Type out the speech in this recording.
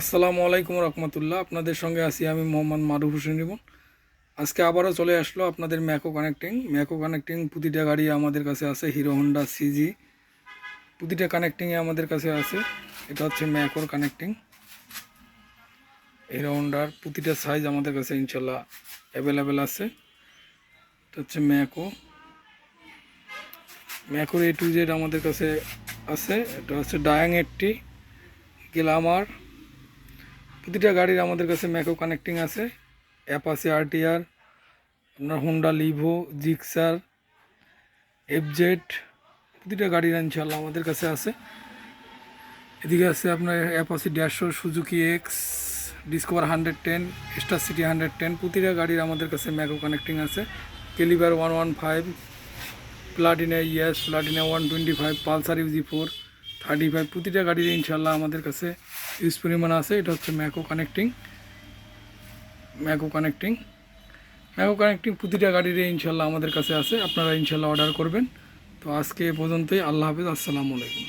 আসসালামু আলাইকুম রহমতুল্লাহ। আপনাদের সঙ্গে আছি আমি মোহাম্মদ মারুফ হোসেন রিমন। আজকে আবারও চলে আসলো আপনাদের ম্যাকো কানেক্টিং ম্যাকো কানেক্টিং প্রতিটা গাড়ি আমাদের কাছে আছে হিরো হন্ডা সিজি প্রতিটা কানেক্টিংয়ে আমাদের কাছে আছে। এটা হচ্ছে ম্যাকোর কানেক্টিং হিরো হন্ডার প্রতিটা সাইজ আমাদের কাছে ইনশাল্লাহ অ্যাভেলেবেল আছে। এটা হচ্ছে ম্যাকো ম্যাকোর এ টু জেড আমাদের কাছে আছে। এটা হচ্ছে ডায়াং এইটটি গ্লামার প্রতিটা গাড়ির আমাদের কাছে ম্যাকো কানেক্টিং আছে। অ্যাপাসে আরটিআর আপনার হোন্ডা লিভো জিক্সার এফজেড প্রতিটা গাড়ির ইনশাল্লাহ আমাদের কাছে আছে। এদিকে আছে আপনার অ্যাপাসি দেড়শো Suzuki X Discover hundred ten Star City hundred ten প্রতিটা গাড়ির আমাদের কাছে ম্যাকো কানেক্টিং আছে। Caliber one one five Platina yes Platina one twenty five Pulsar UG four thirty five প্রতিটা গাড়ির ইনশাল্লাহ আমাদের কাছে ইউজ পরিমাণ আছে। এটা হচ্ছে ম্যাকো কানেক্টিং ম্যাকো কানেক্টিং ম্যাকো কানেক্টিং প্রতিটা গাড়ির ইনশাল্লাহ আমাদের কাছে আছে। আপনারা ইনশাল্লাহ অর্ডার করবেন। তো আজকে এ পর্যন্তই। আল্লাহ হাফিজ। আসসালামু আলাইকুম।